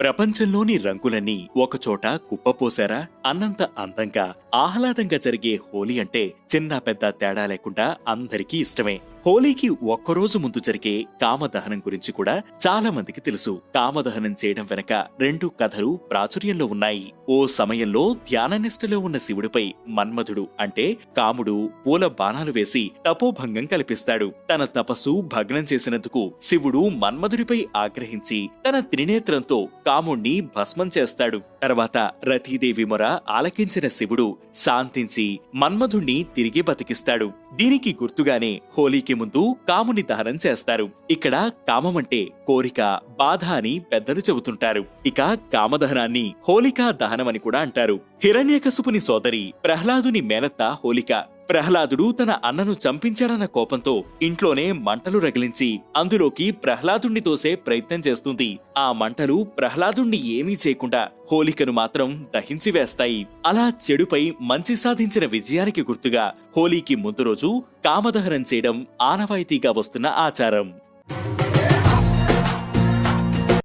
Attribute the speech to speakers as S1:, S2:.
S1: ప్రపంచంలోని రంగులన్నీ ఒకచోట కుప్పపోసారా అన్నంత అందంగా ఆహ్లాదంగా జరిగే హోలీ అంటే చిన్న పెద్ద తేడా లేకుండా అందరికీ ఇష్టమే. హోలీకి ఒక్కరోజు ముందు జరిగే కామదహనం గురించి కూడా చాలా మందికి తెలుసు. కామదహనం చేయడం వెనక రెండు కథలు ప్రాచుర్యంలో ఉన్నాయి. ఓ సమయంలో ధ్యాననిష్టలో ఉన్న శివుడిపై మన్మధుడు అంటే కాముడు పూల బాణాలు వేసి తపోభంగం కల్పిస్తాడు. తన తపస్సు భగ్నం చేసినందుకు శివుడు మన్మధుడిపై ఆగ్రహించి తన త్రినేత్రంతో కాముణ్ణి భస్మం చేస్తాడు. తర్వాత రతీదేవి మొర ఆలకించిన శివుడు శాంతించి మన్మధుణ్ణి తిరిగి బతికిస్తాడు. దీనికి గుర్తుగానే హోలీకి ముందు కాముని దహనం చేస్తారు. ఇక్కడ కామమంటే కోరిక బాధ అని పెద్దలు చెబుతుంటారు. ఇక కామదహనాన్ని హోలికా దహనం అని కూడా అంటారు. హిరణ్యకశుపుని సోదరి ప్రహ్లాదుని మేనత్త హోలిక ప్రహ్లాదుడు తన అన్నను చంపించాడన్న కోపంతో ఇంట్లోనే మంటలు రగిలించి అందులోకి ప్రహ్లాదుణ్ణి తోసే ప్రయత్నం చేస్తుంది. ఆ మంటలు ప్రహ్లాదుణ్ణి ఏమీ చేయకుండా హోలికను మాత్రం దహించి వేస్తాయి. అలా చెడుపై మంచి సాధించిన విజయానికి గుర్తుగా హోలీకి ముందు రోజు కామదహనం చేయడం ఆనవాయితీగా వస్తున్న ఆచారం.